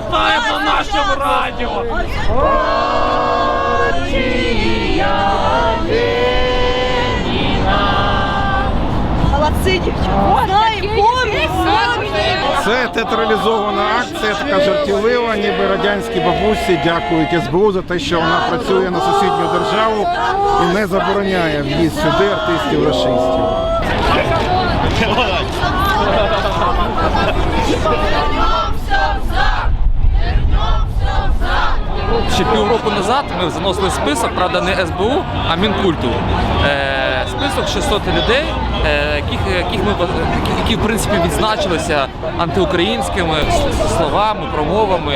песен не хватает на нашем радио. Молодцы, девчонки. Знаем, помним, помним. Це театралізована акція, така жартівлива, ніби радянські бабусі дякують СБУ за те, що вона працює на сусідню державу і не забороняє в'їзд сюди артистів рашистів. Ще півроку назад ми заносили список, правда, не СБУ, а Мінкульту. Е, список 600 людей, е, яких, яких ми які, в принципі відзначилися антиукраїнськими словами, промовами,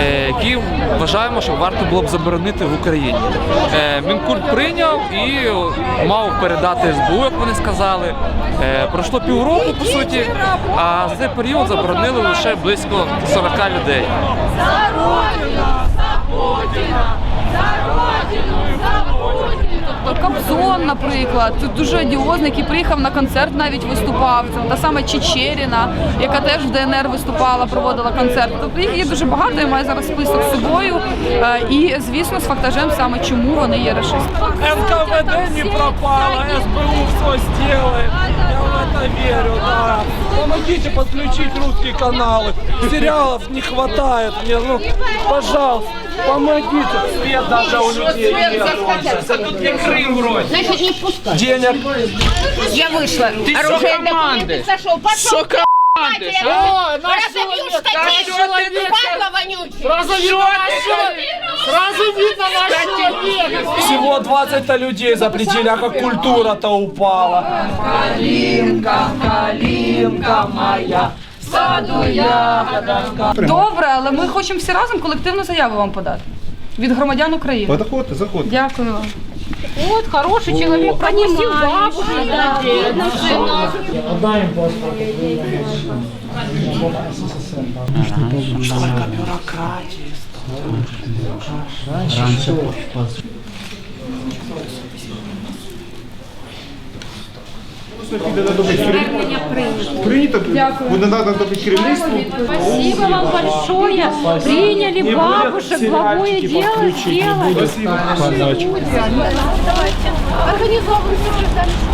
е, які вважаємо, що варто було б заборонити в Україні. Е, Мінкульт прийняв і мав передати СБУ, як вони сказали. Е, пройшло півроку, по суті, а за цей період заборонили лише близько 40 людей. Кобзон, наприклад, тут дуже одіозний, який приїхав на концерт, навіть виступав. Це та сама Чечеріна, яка теж в ДНР виступала, проводила концерт. Тобто їх є дуже багато, я маю зараз список з собою. Е, І звісно, з фактажем саме чому вони є расистами. НКВД не пропало, СБУ все сделает. Я в це вірю. да. Помогите подключить русские каналы. Сериалов не хватает мне, ну, пожалуйста, помогите. Свет даже у людей нет. Это тут не Крым вроде. Значит, не пускай. Денег. Я вышла. Оружие документы сошел. Пошел. Что команды? Разобью штатив. Падла вонючая. Всего 20-то людей запретили, а как культура-то упала. Калинка, калинка моя, в саду ягодка. Добре, але ми хочемо всі разом колективну заяву вам подати від громадян України. Заходьте, заходьте. Дякую вам. Вот хороший человек. Пронеси бабушку. Да, бедный сынок. Прийнято буде надано керівництву. Спасибо вам большое. Приняли бабушек, благое дело сделали. Организовывайте.